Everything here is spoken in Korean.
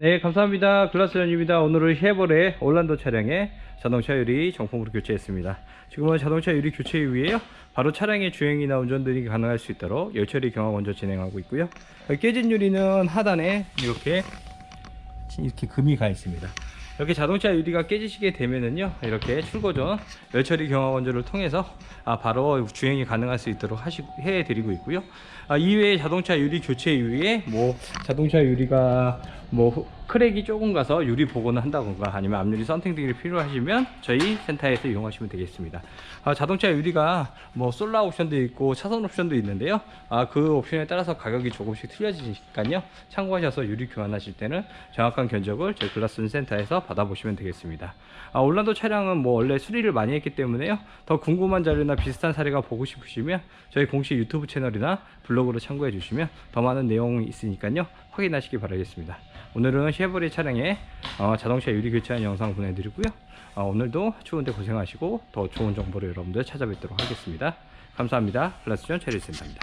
네, 감사합니다. 글라스전입니다. 오늘은 쉐보레 올란도 차량에 자동차 유리 정품으로 교체했습니다. 지금은 자동차 유리 교체 이후에요. 바로 차량의 주행이나 운전들이 가능할 수 있도록 열처리 경화 먼저 진행하고 있고요. 깨진 유리는 하단에 이렇게 이렇게 금이 가 있습니다. 이렇게 자동차 유리가 깨지시게 되면은요 이렇게 출고 전 열처리 경화 건조를 통해서 아 바로 주행이 가능할 수 있도록 하시 해 드리고 있고요. 아 이외에 자동차 유리 교체 이후에 뭐 자동차 유리가 뭐 크랙이 조금 가서 유리 복원을 한다던가 아니면 앞유리 썬팅 등이 필요하시면 저희 센터에서 이용하시면 되겠습니다. 아, 자동차 유리가 뭐 솔라 옵션도 있고 차선 옵션도 있는데요. 아, 그 옵션에 따라서 가격이 조금씩 틀려지니까요. 참고하셔서 유리 교환하실 때는 정확한 견적을 저희 글라스 센터에서 받아보시면 되겠습니다. 아, 올란도 차량은 뭐 원래 수리를 많이 했기 때문에요. 더 궁금한 자료나 비슷한 사례가 보고 싶으시면 저희 공식 유튜브 채널이나 블로그로 참고해 주시면 더 많은 내용이 있으니까요. 확인하시기 바라겠습니다. 오늘은 쉐보레 차량에 어, 자동차 유리 교체한 영상 보내드리고요. 어, 오늘도 추운데 고생하시고 더 좋은 정보를 여러분들 찾아뵙도록 하겠습니다. 감사합니다. 플러스전 체리센터입니다.